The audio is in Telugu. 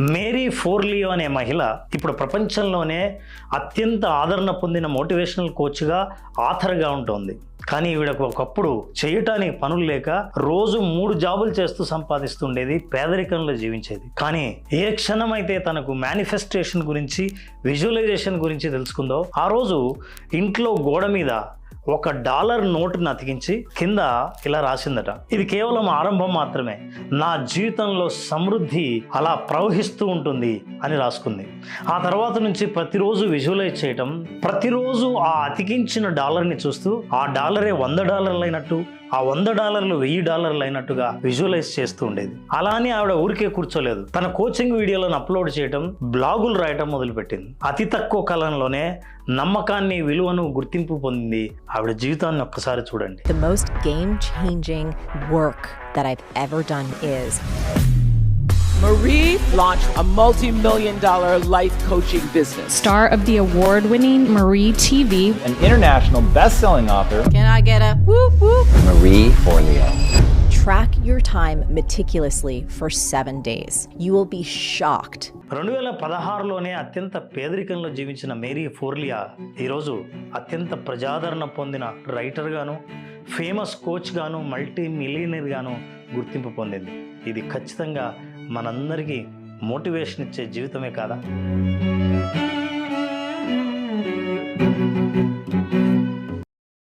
మేరీ ఫోర్లియో అనే మహిళ ఇప్పుడు ప్రపంచంలోనే అత్యంత ఆదరణ పొందిన మోటివేషనల్ కోచ్గా ఆథర్గా ఉంటుంది. కానీ ఈవిడకు ఒకప్పుడు చేయటానికి పనులు లేక రోజు మూడు జాబులు చేస్తూ సంపాదిస్తుండేది పేదరికంలో జీవించేది. కానీ ఏ క్షణమైతే తనకు మేనిఫెస్టేషన్ గురించి విజువలైజేషన్ గురించి తెలుసుకుందో ఆ రోజు ఇంట్లో గోడ మీద ఒక డాలర్ నోటును అతికించి కింద ఇలా రాసిందట. ఇది కేవలం ఆరంభం మాత్రమే. నా జీవితంలో సమృద్ధి అలా ప్రవహిస్తూ ఉంటుంది అని రాసుకుంది. ఆ తర్వాత నుంచి ప్రతిరోజు విజువలైజ్ చేయటం ప్రతిరోజు ఆ అతికించిన డాలర్ని చూస్తూ ఆ డాలరే వంద డాలర్లు అయినట్టు ఆ వంద డాలర్లు వెయ్యి డాలర్లు అయినట్టుగా విజువలైజ్ చేస్తూ ఉండేది. అలా అని ఆవిడ ఊరికే కూర్చోలేదు. తన కోచింగ్ వీడియోలను అప్లోడ్ చేయడం బ్లాగులు రాయటం మొదలుపెట్టింది. అతి తక్కువ కాలంలోనే నమ్మకాన్ని విలువను గుర్తింపు పొందింది ఆవిడ జీవితాన్ని ఒక్కసారి చూడండి The most game changing work that I've ever done is Marie launched a multi million dollar life coaching business. star of the award winning Marie TV. an international best-selling author, Can I get a whoop whoop? Marie Forleo. Track your time meticulously for seven days. You will be shocked. రెండు వేల పదహారులోనే అత్యంత పేదరికంలో జీవించిన మేరీ ఫోర్లియా ఈరోజు అత్యంత ప్రజాదరణ పొందిన రైటర్గాను ఫేమస్ కోచ్గాను మల్టీ మిలియనర్గాను గుర్తింపు పొందింది ఇది ఖచ్చితంగా మనందరికీ మోటివేషన్ ఇచ్చే జీవితమే కాదా